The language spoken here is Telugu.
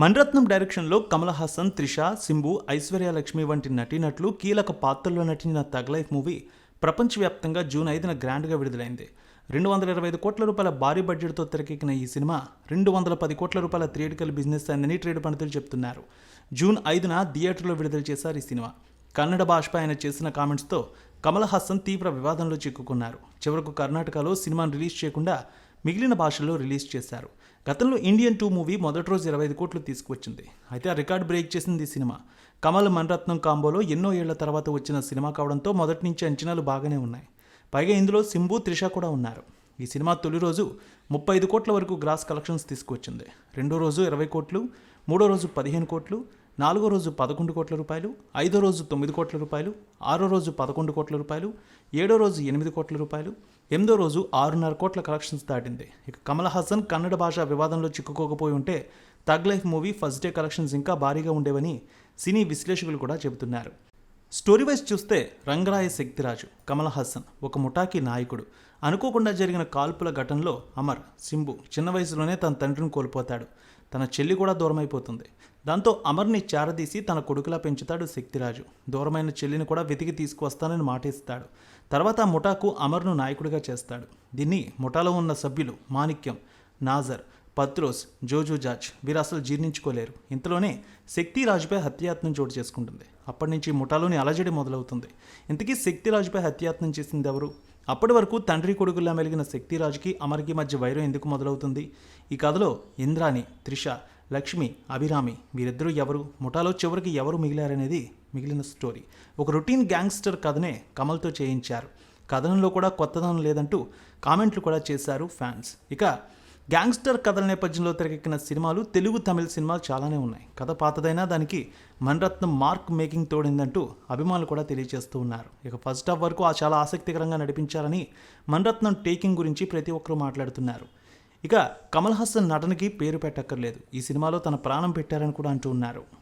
మణిరత్నం డైరెక్షన్లో కమల్ హాసన్ త్రిష సింబు ఐశ్వర్య లక్ష్మి వంటి నటీనటులు కీలక పాత్రల్లో నటించిన తగ్లైఫ్ మూవీ ప్రపంచవ్యాప్తంగా జూన్ ఐదున గ్రాండ్గా విడుదలైంది. రెండు వందల ఇరవై ఐదు కోట్ల రూపాయల భారీ బడ్జెట్తో తెరకెక్కిన ఈ సినిమా రెండు వందల పది కోట్ల రూపాయల థియేటికల్ బిజినెస్ అయిందని ట్రేడ్ పండితులు చెప్తున్నారు. జూన్ ఐదున థియేటర్లో విడుదల చేశారు ఈ సినిమా. కన్నడ భాషపై ఆయన చేసిన కామెంట్స్తో కమల్ హాసన్ తీవ్ర వివాదంలో చిక్కుకున్నారు. చివరకు కర్ణాటకలో సినిమాను రిలీజ్ చేయకుండా మిగిలిన భాషల్లో రిలీజ్ చేశారు. గతంలో ఇండియన్ టూ మూవీ మొదటి రోజు ఇరవై ఐదు కోట్లు తీసుకువచ్చింది. అయితే ఆ రికార్డ్ బ్రేక్ చేసింది ఈ సినిమా. కమల్ మన్రత్నం కాంబోలో ఎన్నో ఏళ్ళ తర్వాత వచ్చిన సినిమా కావడంతో మొదటి నుంచి అంచనాలు బాగానే ఉన్నాయి. పైగా ఇందులో సింబు త్రిష కూడా ఉన్నారు. ఈ సినిమా తొలి రోజు ముప్పై ఐదు కోట్ల వరకు గ్రాస్ కలెక్షన్స్ తీసుకువచ్చింది. రెండో రోజు ఇరవై కోట్లు మూడో రోజు పదిహేను కోట్లు నాలుగో రోజు పదకొండు కోట్ల రూపాయలు ఐదో రోజు తొమ్మిది కోట్ల రూపాయలు ఆరో రోజు పదకొండు కోట్ల రూపాయలు ఏడో రోజు ఎనిమిది కోట్ల రూపాయలు ఎనిమిదో రోజు ఆరున్నర కోట్ల కలెక్షన్స్ దాటింది. ఇక కమల్ హాసన్ కన్నడ భాష వివాదంలో చిక్కుకోకపోయి ఉంటే Thug Life movie first day collections ఇంకా భారీగా ఉండేవని సినీ విశ్లేషకులు కూడా చెబుతున్నారు. స్టోరీ వైజ్ చూస్తే రంగరాయ శక్తిరాజు కమల్ హాసన్ ఒక ముఠాకి నాయకుడు. అనుకోకుండా జరిగిన కాల్పుల ఘటనలో అమర్ సింబు చిన్న వయసులోనే తన తండ్రిని కోల్పోతాడు. తన చెల్లి కూడా దూరమైపోతుంది. దాంతో అమర్ని చారదీసి తన కొడుకులా పెంచుతాడు శక్తిరాజు. దూరమైన చెల్లిని కూడా వెతికి తీసుకువస్తానని మాటిస్తాడు. తర్వాత ముఠాకు అమర్ను నాయకుడిగా చేస్తాడు. దీన్ని ముఠాలో ఉన్న సభ్యులు మాణిక్యం నాజర్ పత్రోస్ జోజో జార్జ్ వీరు అసలు జీర్ణించుకోలేరు. ఇంతలోనే శక్తిరాజుపై హత్యాయత్నం చోటు చేసుకుంటుంది. అప్పటి నుంచి ముఠాలోని అలజడి మొదలవుతుంది. ఇంతకీ శక్తిరాజుపై హత్యాయత్నం చేసింది ఎవరు? అప్పటి వరకు తండ్రి కొడుకుల్లా మెలిగిన శక్తిరాజుకి అమర్కి మధ్య వైరం ఎందుకు మొదలవుతుంది? ఈ కథలో ఇంద్రాణి త్రిష లక్ష్మి అభిరామి వీరిద్దరూ ఎవరు? ముఠాలో చివరికి ఎవరు మిగిలారనేది మిగిలిన స్టోరీ. ఒక రొటీన్ గ్యాంగ్స్టర్ కథనే కమల్తో చేయించారు. కథనంలో కూడా కొత్తదనం లేదంటూ కామెంట్లు కూడా చేశారు ఫ్యాన్స్. ఇక గ్యాంగ్స్టర్ కథల నేపథ్యంలో తెరకెక్కిన సినిమాలు తెలుగు తమిళ సినిమాలు చాలానే ఉన్నాయి. కథ పాతదైనా దానికి మణరత్నం మార్క్ మేకింగ్ తోడిందంటూ అభిమానులు కూడా తెలియజేస్తూ ఉన్నారు. ఇక ఫస్ట్ హాఫ్ వరకు ఆ చాలా ఆసక్తికరంగా నడిపించారని మణరత్నం టేకింగ్ గురించి ప్రతి ఒక్కరూ మాట్లాడుతున్నారు. ఇక కమల్ హాసన్ నటనకి పేరు పెట్టక్కర్లేదు. ఈ సినిమాలో తన ప్రాణం పెట్టారని కూడా అంటూ ఉన్నారు.